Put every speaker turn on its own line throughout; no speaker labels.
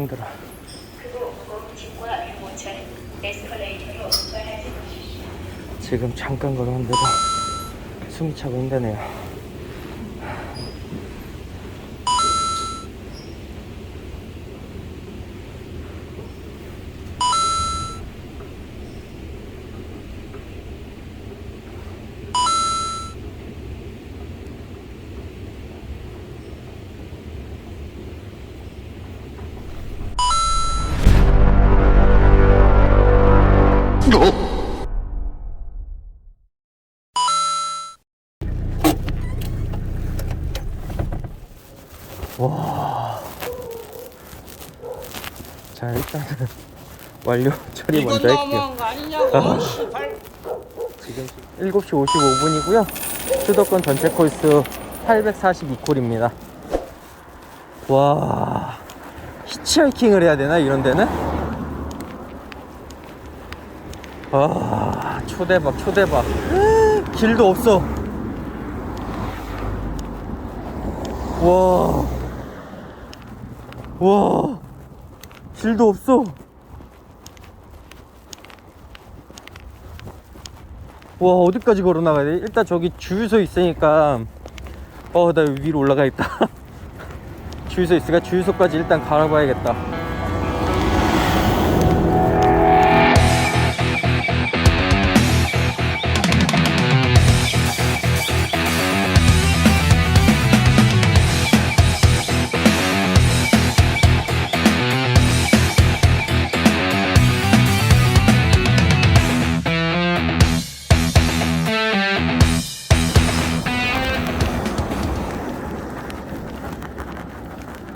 힘들어.
마십시오.
지금 잠깐 걸었는데도 숨이 차고 힘드네요. 완료 처리 먼저 할게요.
너무한 거 아니냐고 씨발
지금 7시 55분이고요. 수도권 전체 콜수 842콜입니다. 와, 히치하이킹을 해야 되나 이런 데는? 아, 초대박, 초대박. 길도 없어. 와, 와, 길도 없어. 와 어디까지 걸어 나가야 돼? 일단 저기 주유소 있으니까. 어나 위로 올라가겠다. 주유소 있으니까 주유소까지 일단 갈아봐야겠다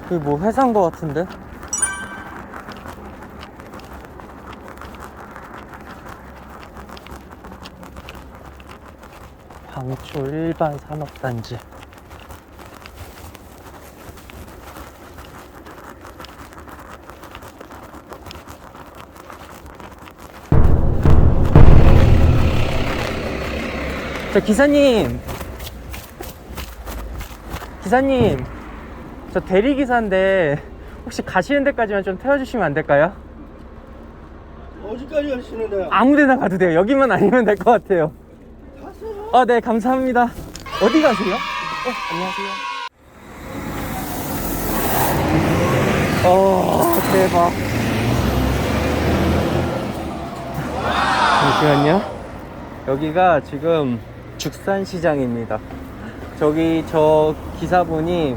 그게 뭐 회사인 거 같은데? 방초 일반 산업단지. 저 기사님. 기사님 저 대리기사인데 혹시 가시는 데까지만 좀 태워주시면 안 될까요?
어디까지 가시는데요?
아무 데나 가도 돼요 여기만 아니면 될 것 같아요
가세요
아, 네, 감사합니다. 어디 가세요? 어, 안녕하세요. 어, 대박. 잠시만요. 여기가 지금 죽산시장입니다. 저기 저 기사분이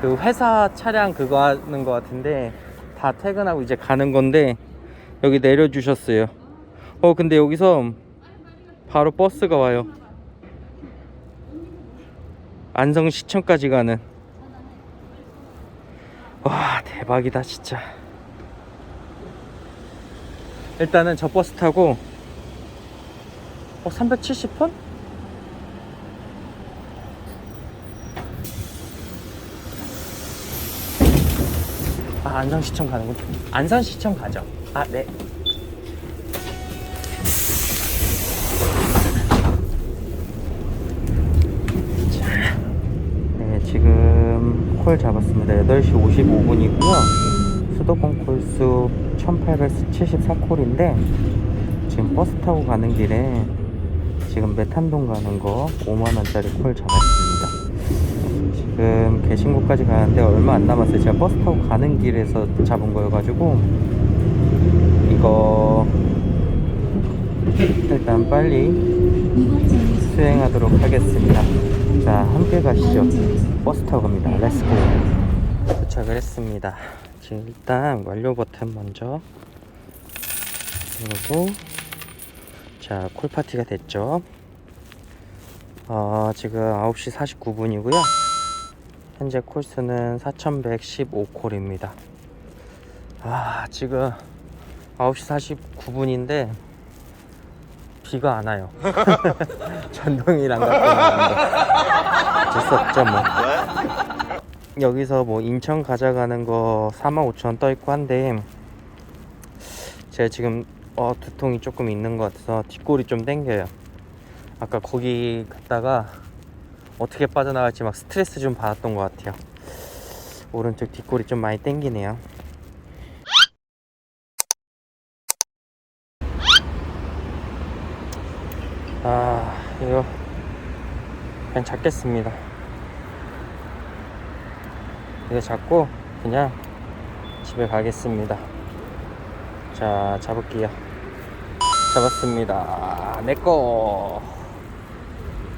그 회사 차량 그거 하는 것 같은데 다 퇴근하고 이제 가는 건데 여기 내려주셨어요. 어, 근데 여기서 바로 버스가 와요. 안성시청까지 가는. 와, 대박이다, 진짜. 일단은 저 버스 타고, 어, 370분? 안성시청 가는군. 안산시청 가죠. 아, 네. 네, 지금 콜 잡았습니다. 8시 55분이고요. 수도권 콜수 1874콜인데 지금 버스 타고 가는 길에 지금 메탄동 가는 거 5만원짜리 콜 잡았습니다. 지금 계신곳까지 가는데 얼마 안 남았어요. 제가 버스 타고 가는 길에서 잡은 거여가지고 이거 일단 빨리 수행하도록 하겠습니다. 자, 함께 가시죠. 버스 타고 갑니다. 렛츠고. 도착을 했습니다. 지금 일단 완료 버튼 먼저 누르고 자, 콜파티가 됐죠. 어, 지금 9시 49분이고요. 현재 콜수는 4115콜입니다. 아, 지금 9시 49분인데 비가 안 와요. 전동이랑 같은 어쩔 수 없죠 뭐. 여기서 뭐 인천 가자 가는 거 45,000원 떠 있고 한데 제가 지금 어, 두통이 조금 있는 것 같아서 뒷골이 좀 땡겨요. 아까 거기 갔다가 어떻게 빠져나갈지 막 스트레스 좀 받았던 것 같아요. 오른쪽 뒷골이 좀 많이 땡기네요. 아, 이거 그냥 잡겠습니다. 이거 잡고 그냥 집에 가겠습니다. 자, 잡을게요. 잡았습니다. 내꺼.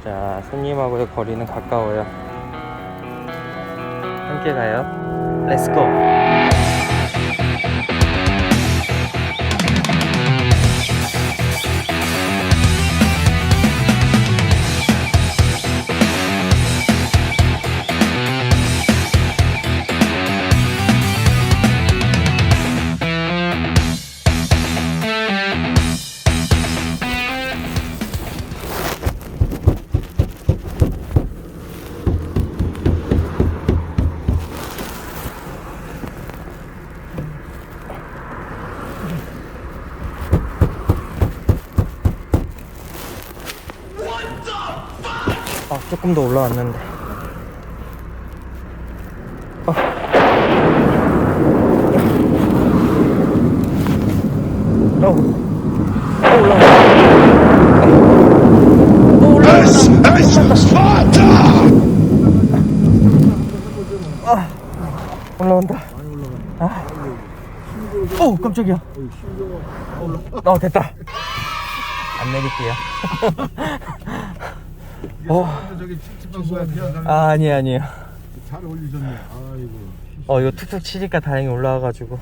자, 손님하고의 거리는 가까워요. 함께 가요. 렛츠고. 조금 더 올라왔는데. 어. 어. 또. 또 올라온다. 아, 올라온다. 아. 어, 깜짝이야. 어, 됐다. 안 내릴게요. 어.
저기 찝찝한 거야 그냥
아, 아니 아니에요.
잘 올리셨네 아이고
어, 이거 툭툭 치니까 다행히 올라와가지고.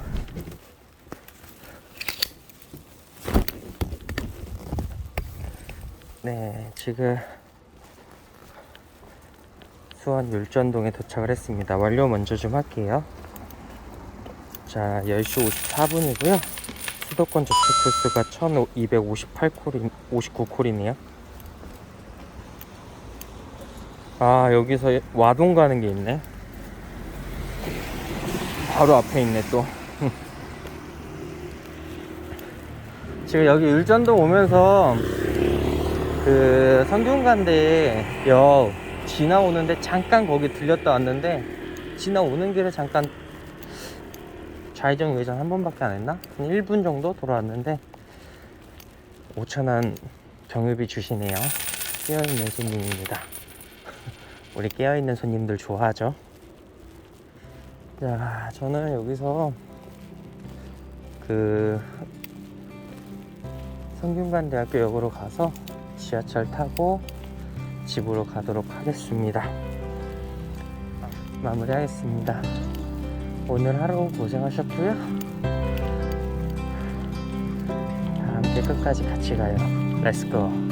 네, 지금 수원 율전동에 도착을 했습니다. 완료 먼저 좀 할게요. 자, 10시 54분이고요. 수도권 접속 콜수가 1258콜이, 59콜이네요. 아, 여기서 와동 가는 게 있네. 바로 앞에 있네 또 지금 여기 율전동 오면서 그 성균관대 역 지나오는데 잠깐 거기 들렸다 왔는데 지나오는 길에 잠깐 좌회전 외전 한 번밖에 안 했나? 한 1분 정도 돌아왔는데 5천원 병유비 주시네요 깨어있는 손님입니다 우리 깨어있는 손님들 좋아하죠 자, 저는 여기서 그 성균관대학교 역으로 가서 지하철 타고 집으로 가도록 하겠습니다. 마무리하겠습니다. 오늘 하루 고생하셨고요. 다 함께 끝까지 같이 가요. 렛츠고.